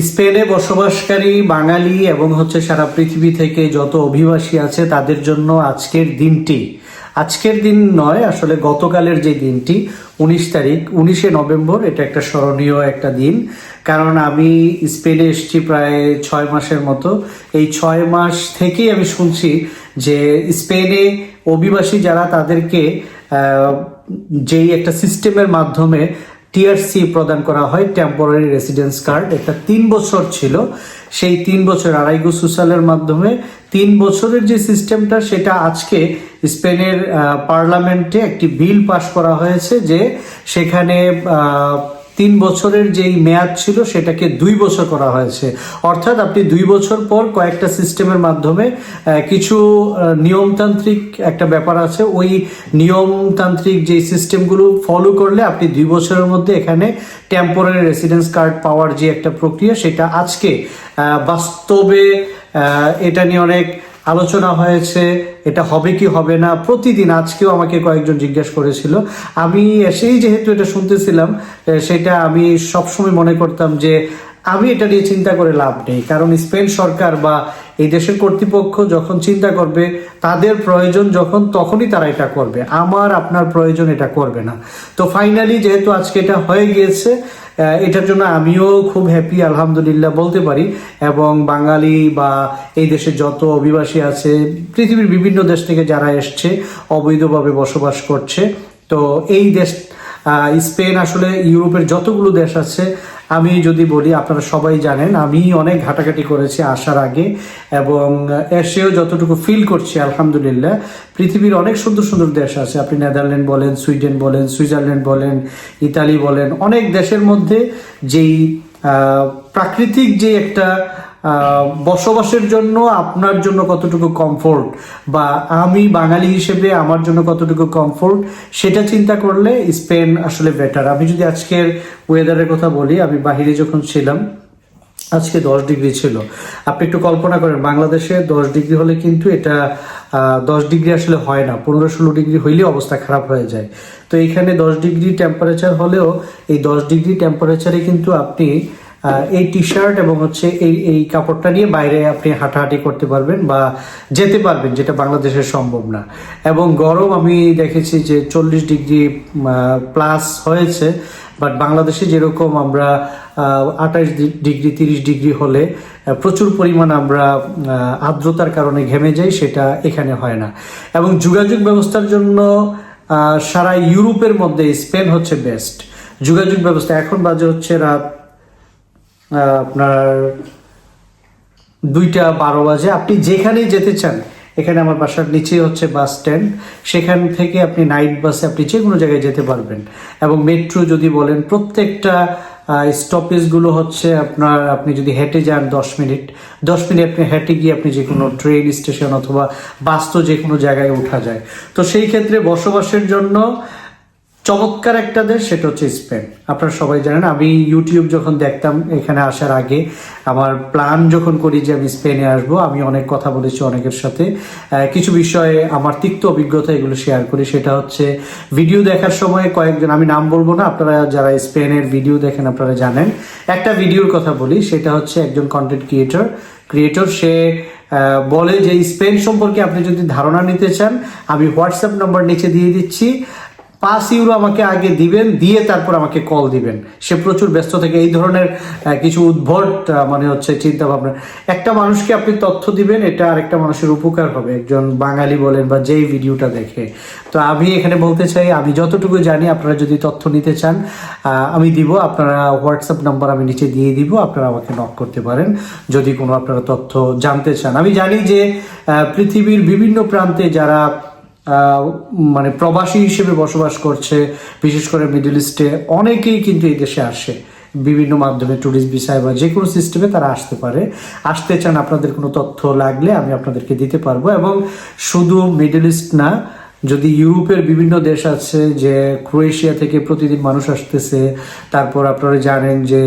স্পেনে বসবাসকারী বাঙালি এবং হচ্ছে সারা পৃথিবী থেকে যত অভিবাসী আছে তাদের জন্য আজকের দিনটি। আজকের দিন নয়, আসলে গতকালের যে দিনটি, উনিশ তারিখ, উনিশে নভেম্বর, এটা একটা স্মরণীয় একটা দিন। কারণ আমি স্পেনে এসেছি প্রায় ছয় মাসের মতো। এই ছয় মাস থেকেই আমি শুনছি যে স্পেনে অভিবাসী যারা তাদেরকে যেই একটা সিস্টেমের মাধ্যমে টিআরসি প্রদান করা হয় টেম্পোরারি রেসিডেন্স কার্ড এটা তিন বছর ছিল। সেই তিন বছর আড়াইগো সুসালের মাধ্যমে তিন বছরের যে সিস্টেমটা সেটা আজকে স্পেনের পার্লামেন্টে একটি বিল পাশ করা হয়েছে যে সেখানে তিন বছরের যেই মেয়াদ ছিল সেটাকে দুই বছর করা হয়েছে। অর্থাৎ আপনি দুই বছর পর কয়েকটা সিস্টেমের মাধ্যমে কিছু নিয়মতান্ত্রিক একটা ব্যাপার আছে। ওই নিয়মতান্ত্রিক যেই সিস্টেমগুলো ফলো করলে আপনি দুই বছরের মধ্যে এখানে টেম্পোরারি রেসিডেন্স কার্ড পাওয়ার যে একটা প্রক্রিয়া, সেটা আজকে বাস্তবে এটা নিয়ে অনেক আলোচনা হয়েছে, এটা হবে কি হবে না, প্রতিদিন আজকেও আমাকে কয়েকজন জিজ্ঞেস করেছিল। আমি সেই যেহেতু এটা শুনতেছিলাম সেটা আমি সবসময় মনে করতাম যে আমি এটা নিয়ে চিন্তা করে লাভ নেই। কারণ স্পেন সরকার বা এই দেশের কর্তৃপক্ষ যখন চিন্তা করবে, তাদের প্রয়োজন যখন, তখনই তারা এটা করবে। আমার, আপনার প্রয়োজন এটা করবে না। তো ফাইনালি যেহেতু আজকে এটা হয়ে গিয়েছে এটার জন্য আমিও খুব হ্যাপি আলহামদুলিল্লাহ বলতে পারি। এবং বাঙালি বা এই দেশে যত অভিবাসী আছে, পৃথিবীর বিভিন্ন দেশ থেকে যারা এসছে, অবৈধভাবে বসবাস করছে। তো এই দেশ স্পেন আসলে ইউরোপের যতগুলো দেশ আছে আমি যদি বলি, আপনারা সবাই জানেন, আমি অনেক ঘাটাঘাটি করেছি আসার আগে এবং এসেও যতটুকু ফিল করছি, আলহামদুলিল্লাহ, পৃথিবীর অনেক সুন্দর সুন্দর দেশ আছে। আপনি নেদারল্যান্ড বলেন, সুইডেন বলেন, সুইজারল্যান্ড বলেন, ইতালি বলেন, অনেক দেশের মধ্যে যেই প্রাকৃতিক যে একটা বসবাসের জন্য আপনার জন্য কতটুকু কমফোর্ট বা আমি বাঙালি হিসেবে আমার জন্য কতটুকু কমফোর্ট সেটা চিন্তা করলে স্পেন আসলে বেটার আমি যদি আজকের ওয়েদারের কথা বলি, আমি বাহিরে যখন ছিলাম, আজকে দশ ডিগ্রি ছিল। আপনি একটু কল্পনা করেন, বাংলাদেশে দশ ডিগ্রি হলে কিন্তু এটা দশ ডিগ্রি আসলে হয় না। পনেরো ষোলো ডিগ্রি হইলেও অবস্থা খারাপ হয়ে যায়। তো এখানে দশ ডিগ্রি টেম্পারেচার হলেও এই দশ ডিগ্রি টেম্পারেচারে কিন্তু আপনি এই টি শার্ট এবং হচ্ছে এই এই কাপড়টা নিয়ে বাইরে আপনি হাঁটাহাঁটি করতে পারবেন বা যেতে পারবেন, যেটা বাংলাদেশে সম্ভব না। এবং গরম আমি দেখেছি যে চল্লিশ ডিগ্রি প্লাস হয়েছে বাট বাংলাদেশে যেরকম আমরা আঠাশ ডিগ্রি, তিরিশ ডিগ্রি হলে প্রচুর পরিমাণ আমরা আর্দ্রতার কারণে ঘেমে যাই, সেটা এখানে হয় না। এবং যোগাযোগ ব্যবস্থার জন্য সারা ইউরোপের মধ্যে স্পেন হচ্ছে বেস্ট যোগাযোগ ব্যবস্থা, এখন বাজে হচ্ছে রাত আপনার দুইটা বারো বাজে। আপনি যেখানেই যেতে চান, এখানে আমার বাসার নিচেই হচ্ছে বাস স্ট্যান্ড। সেখান থেকে আপনি নাইট বাসে আপনি যে কোনো জায়গায় যেতে পারবেন। এবং মেট্রো যদি বলেন, প্রত্যেকটা স্টপেজগুলো হচ্ছে আপনার, আপনি যদি হেঁটে যান দশ মিনিট দশ মিনিট আপনি হেঁটে গিয়ে আপনি যে কোনো ট্রেন স্টেশন অথবা বাস তো যে কোনো জায়গায় ওঠা যায়। তো সেই ক্ষেত্রে বসবাসের জন্য চমৎকার একটা দেশ, সেটা হচ্ছে স্পেন। আপনারা সবাই জানেন, আমি ইউটিউব যখন দেখতাম এখানে আসার আগে, আমার প্ল্যান যখন করি যে আমি স্পেনে আসব, আমি অনেক কথা বলেছি অনেকের সাথে। কিছু বিষয়ে আমার তিক্ত অভিজ্ঞতা এগুলো শেয়ার করি, সেটা হচ্ছে ভিডিও দেখার সময় কয়েকজন, আমি নাম বলব না, আপনারা যারা স্পেনের ভিডিও দেখেন আপনারা জানেন। একটা ভিডিওর কথা বলি, সেটা হচ্ছে একজন কন্টেন্ট ক্রিয়েটর ক্রিয়েটর সে বলে যে স্পেন সম্পর্কে আপনি যদি ধারণা নিতে চান, আমি হোয়াটসঅ্যাপ নাম্বার নিচে দিয়ে দিচ্ছি। পাঁচ ইউরো আমাকে আগে দিবেন, দিয়ে তারপর আমাকে কল দিবেন। সে প্রচুর ব্যস্ত থেকে। এই ধরনের কিছু উদ্ভট মানে হচ্ছে চিন্তা ভাবনা একটা মানুষকে আপনি তথ্য দিবেন, এটা আরেকটা মানুষের উপকার হবে। একজন বাঙালি বলেন বা যেই ভিডিওটা দেখে। তো আমি এখানে বলতে চাই, আমি যতটুকু জানি, আপনারা যদি তথ্য নিতে চান আমি দিব। আপনারা হোয়াটসঅ্যাপ নাম্বার আমি নিচে দিয়ে দিব। আপনারা আমাকে নক করতে পারেন। যদি কোনো আপনারা তথ্য জানতে চান। আমি জানি যে পৃথিবীর বিভিন্ন প্রান্তে যারা মানে প্রবাসী হিসেবে বসবাস করছে, বিশেষ করে মিডল ইস্টে অনেকেই কিন্তু এই দেশে আসে। বিভিন্ন মাধ্যমে ট্যুরিস্ট ভিসায় বা যে কোনো সিস্টেমে তারা আসতে পারে। আসতে চান আপনাদের কোনো তথ্য লাগলে আমি আপনাদেরকে দিতে পারব এবং শুধু মিডল ইস্ট না, যদি ইউরোপের বিভিন্ন দেশ আছে যে ক্রোয়েশিয়া থেকে প্রতিদিন মানুষ আসতেছে, তারপর আপনারা জানেন যে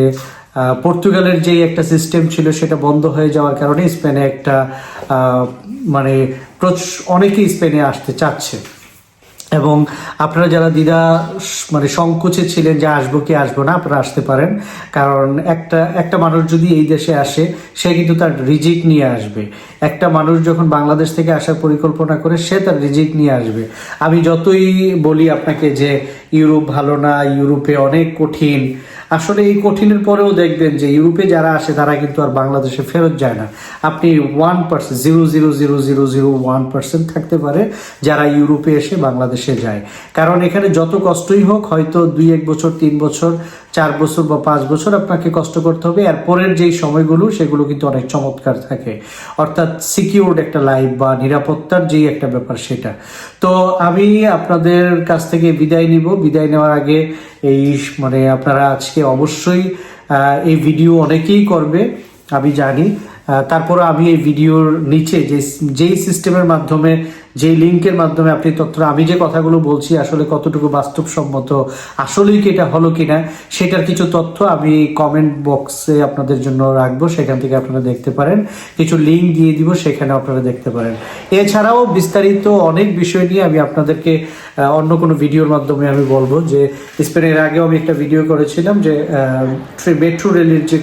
পর্তুগালের যে একটা সিস্টেম ছিল সেটা বন্ধ হয়ে যাওয়ার কারণে স্পেনে একটা মানে অনেকেই স্পেনে আসতে চাচ্ছে। এবং আপনারা যারা দ্বিধা মানে সংকোচে ছিলেন যে আসব কি আসব না, আপনারা আসতে পারেন। কারণ একটা একটা মানুষ যদি এই দেশে আসে, সে কিন্তু তার রিজিক নিয়ে আসবে। একটা মানুষ যখন বাংলাদেশ থেকে আসার পরিকল্পনা করে, সে তার রিজিক নিয়ে আসবে। আমি যতই বলি আপনাকে যে ইউরোপ ভালো না, ইউরোপে অনেক কঠিন, আসলে এই কঠিনের পরেও দেখবেন যে ইউরোপে যারা আসে, তারা কিন্তু আর বাংলাদেশে ফেরত যায় না। আপনি one percent zero zero zero zero zero one percent থাকতে পারে, যারা ইউরোপে এসে বাংলাদেশে যায়। কারণ এখানে যত কষ্টই হোক, হয়তো দুই, এক বছর, তিন বছর, চার বছর বা পাঁচ বছর আপনাকে কষ্ট করতে হবে। আর পরের যেই সময়গুলো, সেগুলো কিন্তু অনেক চমৎকার থাকে। অর্থাৎ সিকিউরড একটা লাইফ বা নিরাপত্তার যেই একটা ব্যাপার সেটা। তো আমি আপনাদের কাছ থেকে বিদায় নিব। বিদায় নেওয়ার আগে এই মানে আপনারা আজকে অবশ্যই এই ভিডিও অনেকেই করবে, আমি জানি। তারপরে আমি এই ভিডিওর নিচে যে, যেই সিস্টেমের মাধ্যমে যেই লিঙ্কের মাধ্যমে আপনি তথ্য আমি যে কথাগুলো বলছি আসলে কতটুকু বাস্তবসম্মত, আসলেই কি এটা হলো কিনা, সেটার কিছু তথ্য আমি কমেন্ট বক্সে আপনাদের জন্য রাখব, সেখান থেকে আপনারা দেখতে পারেন। কিছু লিঙ্ক দিয়ে দিব সেখানে আপনারা দেখতে পারেন। এছাড়াও বিস্তারিত অনেক বিষয় নিয়ে আমি আপনাদেরকে অন্য কোনো ভিডিওর মাধ্যমে আমি বলব যে স্পেনের আগেও আমি একটা ভিডিও করেছিলাম যে মেট্রো রেলের যে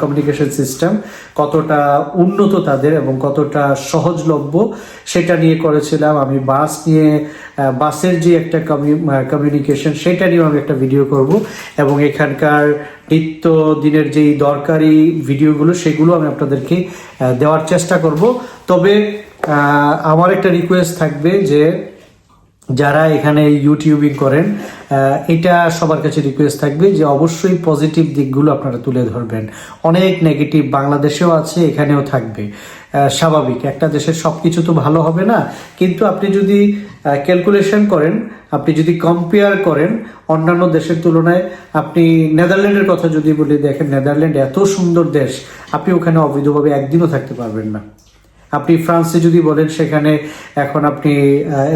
কমিউনিকেশন সিস্টেম কতটা উন্নত তাদের এবং কতটা সহজলভ্য সেটা নিয়ে করেছিলাম আমি বাস নিয়ে বাসের যে একটা কমিউনিকেশন সেটা নিয়েও আমি একটা ভিডিও করব এবং এখানকার নিত্য দিনের যেই দরকারি ভিডিওগুলো সেগুলো আমি আপনাদেরকে দেওয়ার চেষ্টা করব। তবে আমার একটা রিকোয়েস্ট থাকবে যে যারা এখানে ইউটিউবিং করেন এটা সবার কাছে রিকোয়েস্ট থাকবে যে অবশ্যই পজিটিভ দিকগুলো আপনারা তুলে ধরবেন। অনেক নেগেটিভ বাংলাদেশেও আছে, এখানেও থাকবে। স্বাভাবিক, একটা দেশের সব কিছু তো ভালো হবে না, কিন্তু আপনি যদি ক্যালকুলেশন করেন, আপনি যদি কম্পেয়ার করেন, অন্যান্য দেশের তুলনায় আপনি নেদারল্যান্ডের কথা যদি বলি, দেখেন নেদারল্যান্ড এত সুন্দর দেশ, আপনি ওখানে অবৈধভাবে একদিনও থাকতে পারবেন না। আপনি ফ্রান্সে যদি বলেন, সেখানে এখন আপনি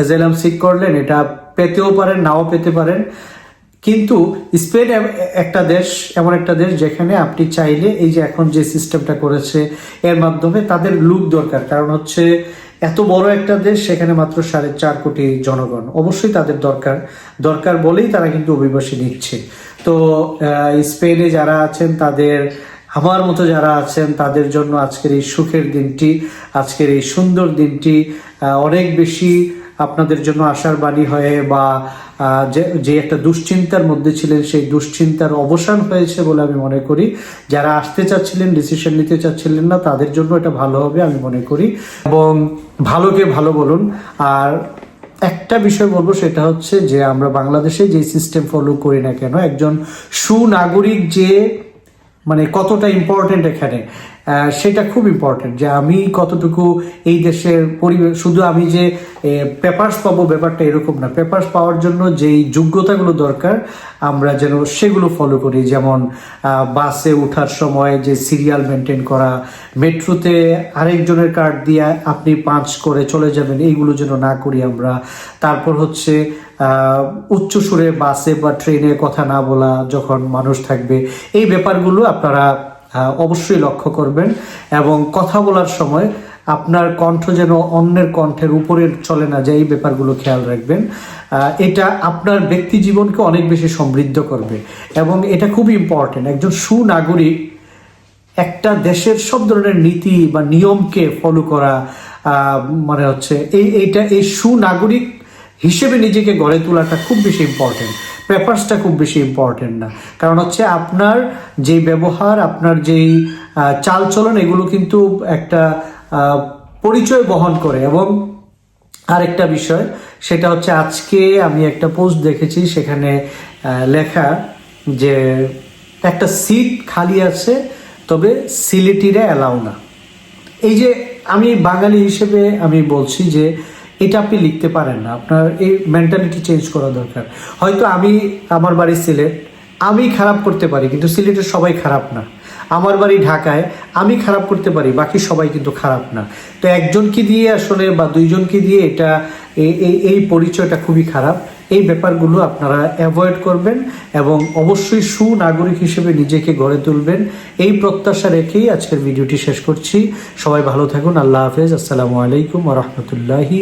এজেলাম সিক করলেন, এটা পেতেও পারেন, নাও পেতে পারেন। কিন্তু স্পেন একটা দেশ, এমন একটা দেশ যেখানে আপনি চাইলে এই যে এখন যে সিস্টেমটা করেছে এর মাধ্যমে তাদের লুক দরকার। কারণ হচ্ছে এত বড় একটা দেশ, সেখানে মাত্র সাড়ে চার কোটি জনগণ। অবশ্যই তাদের দরকার। দরকার বলেই তারা কিন্তু অভিবাসী নিচ্ছে। তো স্পেনে যারা আছেন, তাদের আমার মতো যারা আছেন, তাদের জন্য আজকের এই সুখের দিনটি, আজকের এই সুন্দর দিনটি অনেক বেশি আপনাদের জন্য আশার বাণী হয়ে বা যে একটা দুশ্চিন্তার মধ্যে ছিলেন, সেই দুশ্চিন্তার অবসান হয়েছে বলে আমি মনে করি। যারা আসতে চাচ্ছিলেন ডিসিশন নিতে চাচ্ছিলেন না, তাদের জন্য এটা ভালো হবে আমি মনে করি। এবং ভালোকে ভালো বলুন, আর একটা বিষয় বলব, সেটা হচ্ছে যে আমরা বাংলাদেশে যে সিস্টেম ফলো করি না কেন, একজন সুনাগরিক যে মানে কতটা ইম্পর্টেন্ট এখানে? সেটা খুব ইম্পর্টেন্ট যে আমি কতটুকু এই দেশের পরিবেশ, শুধু আমি যে পেপার্স পাবো ব্যাপারটা এরকম না। পেপার্স পাওয়ার জন্য যেই যোগ্যতাগুলো দরকার, আমরা যেন সেগুলো ফলো করি। যেমন বাসে ওঠার সময় যে সিরিয়াল মেনটেন করা, মেট্রোতে আরেকজনের কার্ড দিয়ে আপনি পাঁচ করে চলে যাবেন, এইগুলো যেন না করি আমরা। তারপর হচ্ছে উচ্চ সুরে, বাসে বা ট্রেনে কথা না বলা যখন মানুষ থাকবে, এই ব্যাপারগুলো আপনারা অবশ্যই লক্ষ্য করবেন এবং কথা বলার সময় আপনার কণ্ঠ যেন অন্যের কণ্ঠের উপরে চলে না যায়, এই ব্যাপারগুলো খেয়াল রাখবেন। এটা আপনার ব্যক্তি জীবনকে অনেক বেশি সমৃদ্ধ করবে এবং এটা খুব ইম্পর্টেন্ট একজন সুনাগরিক একটা দেশের সব ধরনের নীতি বা নিয়মকে ফলো করা মানে হচ্ছে এই, এইটা, এই সুনাগরিক হিসেবে নিজেকে গড়ে তোলাটা খুব বেশি ইম্পর্টেন্ট পেপারসটা খুব বেশি ইম্পর্টেন্ট না। কারণ হচ্ছে আপনার যে ব্যবহার, আপনার যেই চালচলন, এগুলো কিন্তু একটা পরিচয় বহন করে। এবং আরেকটা বিষয়, সেটা হচ্ছে আজকে আমি একটা পোস্ট দেখেছি, সেখানে লেখা যে একটা সিট খালি আছে, তবে সিলেটিরা অ্যালাউ না। এই যে আমি বাঙালি হিসেবে আমি বলছি যে এটা আপনি লিখতে পারেন না। আপনার এই মেন্টালিটি চেঞ্জ করা দরকার। হয়তো আমি, আমার বাড়ি সিলেট, আমি খারাপ করতে পারি, কিন্তু সিলেটের সবাই খারাপ না। আমার বাড়ি ঢাকায়, আমি খারাপ করতে পারি, বাকি সবাই কিন্তু খারাপ না। তো একজনকে দিয়ে আসলে বা দুইজনকে দিয়ে এটা এই- পরিচয়টা খুবই খারাপ। এই ব্যাপারগুলো আপনারা অ্যাভয়েড করবেন এবং অবশ্যই সুনাগরিক হিসেবে নিজেকে গড়ে তুলবেন। এই প্রত্যাশা রেখেই আজকের ভিডিওটি শেষ করছি। সবাই ভালো থাকুন। আল্লাহ হাফেজ। আসসালামু আলাইকুম রহমতুল্লাহি